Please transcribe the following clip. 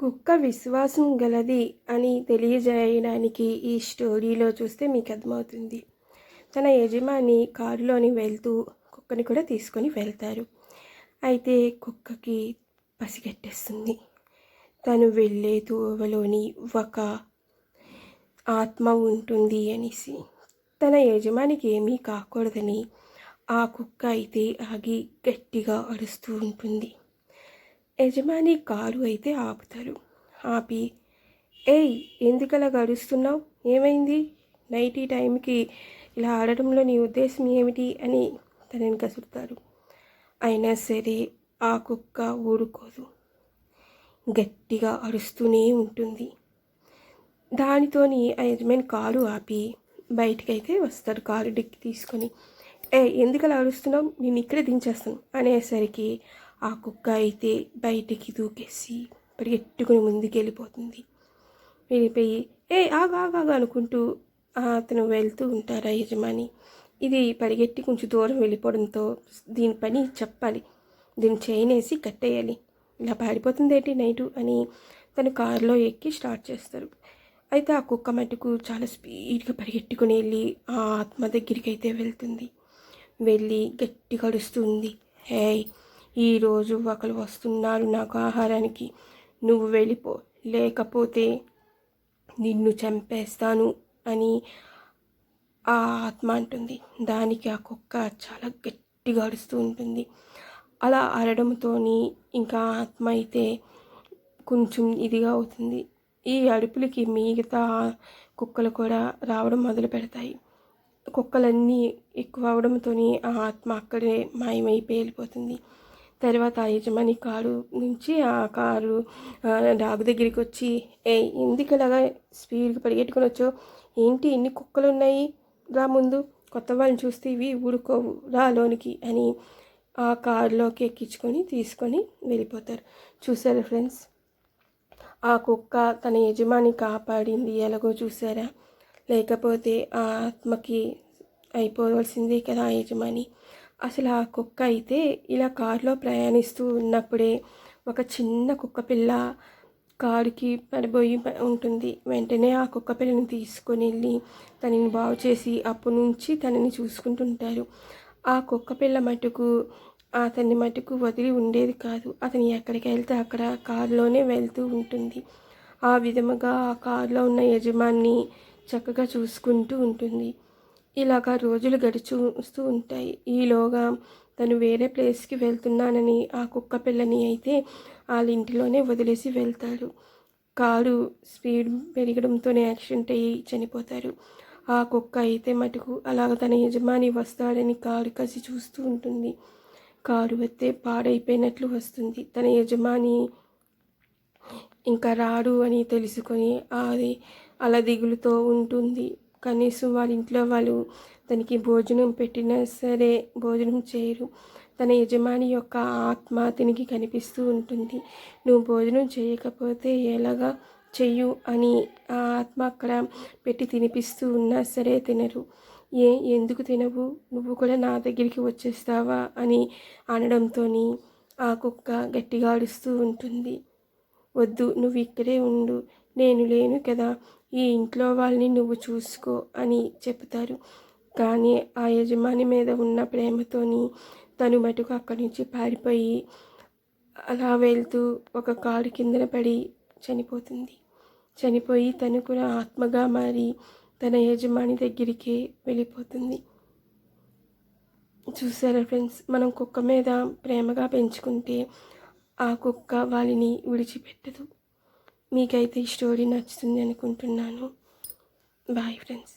కుక్క విశ్వాసం గలది అని తెలియజేయడానికి ఈ స్టోరీలో చూస్తే మీకు అర్థమవుతుంది. తన యజమాని కారులోని వెళ్తూ కుక్కని కూడా తీసుకొని వెళ్తారు. అయితే కుక్కకి పసిగట్టేస్తుంది. తను వెళ్ళే తోవలోని ఒక ఆత్మ ఉంటుంది అనేసి. తన యజమానికి ఏమీ కాకూడదని ఆ కుక్క అయితే ఆగి గట్టిగా అరుస్తూ ఉంటుంది. యజమాని కారు అయితే ఆపుతారు. ఆపి ఏయ్ ఎందుకలా గడుస్తున్నావు? ఏమైంది? నైట్ ఈ టైంకి ఇలా ఆడటంలో నీ ఉద్దేశం ఏమిటి? అని తనని కసురుతారు అయినా సరే ఆ కుక్క ఊరుకోదు. గట్టిగా అరుస్తూనే ఉంటుంది. దానితోని ఆ యజమాని కారు ఆపి బయటికైతే వస్తాడు కారు డిక్కి తీసుకొని. ఏ ఎందుకలా అరుస్తున్నావు? నేను ఇక్కడే దించేస్తాను. అనేసరికి ఆ కుక్క అయితే బయటికి దూకేసి పరిగెట్టుకుని ముందుకు వెళ్ళిపోతుంది వెళ్ళిపోయి ఏ ఆగు అనుకుంటూ అతను వెళ్తూ ఉంటారా యజమాని. ఇది పరిగెట్టి కొంచెం దూరం వెళ్ళిపోవడంతో దీని పని చెప్పాలి. దీన్ని చేయనేసి కట్టేయాలి. ఇలా పారిపోతుంది ఏంటి నైటు అని తను కారులో ఎక్కి స్టార్ట్ చేస్తారు. అయితే ఆ కుక్క మటుకు చాలా స్పీడ్గా పరిగెట్టుకుని వెళ్ళి ఆ ఆత్మ దగ్గరికి అయితే వెళ్తుంది. వెళ్ళి గట్టి కడుస్తుంది హే ఈరోజు ఒకరు వస్తున్నారు నాకు ఆహారానికి. నువ్వు వెళ్ళిపో. లేకపోతే నిన్ను చంపేస్తాను అని ఆ ఆత్మ అంటుంది. దానికి ఆ కుక్క చాలా గట్టిగా అరుస్తూ ఉంటుంది. అలా అరడంతో ఇంకా ఆత్మ అయితే కొంచెం ఇదిగా అవుతుంది. ఈ అడుపులకి మిగతా కుక్కలు కూడా రావడం మొదలు పెడతాయి. కుక్కలన్నీ ఎక్కువ అవడంతో ఆ ఆత్మ అక్కడే మాయమైపోయి వెళ్ళిపోతుంది. తర్వాత ఆ యజమాని కారు నుంచి ఆ కారు డాగ్ దగ్గరికి వచ్చి ఏ ఎందుకు ఇలాగా స్పీడ్గా పరిగెట్టుకుని వచ్చో ఏంటి ఎన్ని కుక్కలు ఉన్నాయి రా ముందు కొత్త వాళ్ళని చూస్తే ఇవి ఊరుకోవు రా లోనికి అని ఆ కారులోకి ఎక్కించుకొని తీసుకొని వెళ్ళిపోతారు. చూసారా ఫ్రెండ్స్? ఆ కుక్క తన యజమాని కాపాడింది ఎలాగో చూసారా లేకపోతే ఆ ఆత్మకి అయిపోవలసిందే కదా ఆ యజమాని. అసలు ఆ కుక్క అయితే ఇలా కారులో ప్రయాణిస్తూ ఉన్నప్పుడే ఒక చిన్న కుక్క పిల్ల కారుకి పడిపోయి ఉంటుంది. వెంటనే ఆ కుక్క పిల్లని తీసుకొని వెళ్ళి తనని బాగు చేసి అప్పటి నుంచి తనని చూసుకుంటుంటారు. ఆ కుక్క పిల్ల మటుకు అతన్ని మటుకు వదిలి ఉండేది కాదు. అతను ఎక్కడికి వెళ్తే అక్కడ కారులోనే వెళ్తూ ఉంటుంది. ఆ విధముగా ఆ కారులో ఉన్న యజమాన్ని చక్కగా చూసుకుంటూ ఉంటుంది. ఇలాగా రోజులు గడిచూస్తూ ఉంటాయి. ఈలోగా తను వేరే ప్లేస్కి వెళ్తున్నానని ఆ కుక్క పిల్లని అయితే వాళ్ళ ఇంటిలోనే వదిలేసి వెళ్తారు కారు స్పీడ్ పెరగడంతోనే యాక్సిడెంట్ అయ్యి చనిపోతారు. ఆ కుక్క అయితే మటుకు అలాగ తన యజమాని వస్తాడని కారు కసి చూస్తూ ఉంటుంది. కారు వస్తే పాడైపోయినట్లు వస్తుంది. తన యజమాని ఇంకా రాడు అని తెలుసుకొని అది అలా దిగులుతో ఉంటుంది. కనీసం వాళ్ళ ఇంట్లో వాళ్ళు తనకి భోజనం పెట్టినా సరే భోజనం చేయరు. తన యజమాని యొక్క ఆత్మ తినికి కనిపిస్తూ ఉంటుంది. నువ్వు భోజనం చేయకపోతే ఎలాగా చెయ్యు అని ఆ ఆత్మ అక్కడ పెట్టి తినిపిస్తూ ఉన్నా సరే తినరు. ఏ ఎందుకు తినవు? నువ్వు కూడా నా దగ్గరికి వచ్చేస్తావా? అని అనడంతో ఆ కుక్క గట్టిగా అడుస్తూ ఉంటుంది. వద్దు నువ్వు ఇక్కడే ఉండు. నేను లేను కదా. ఈ ఇంట్లో వాళ్ళని నువ్వు చూసుకో అని చెప్తారు కానీ ఆ యజమాని మీద ఉన్న ప్రేమతోని తను మటుకు అక్కడి నుంచి పారిపోయి అలా వెళ్తూ ఒక కారు కిందన పడి చనిపోతుంది. చనిపోయి తను కూడా ఆత్మగా మారి తన యజమాని దగ్గరికి వెళ్ళిపోతుంది. చూసారా ఫ్రెండ్స్ మనం కుక్క మీద ప్రేమగా పెంచుకుంటే ఆ కుక్క వాళ్ళని విడిచిపెట్టదు. మీకైతే ఈ స్టోరీ నచ్చుతుంది అనుకుంటున్నాను. Bye friends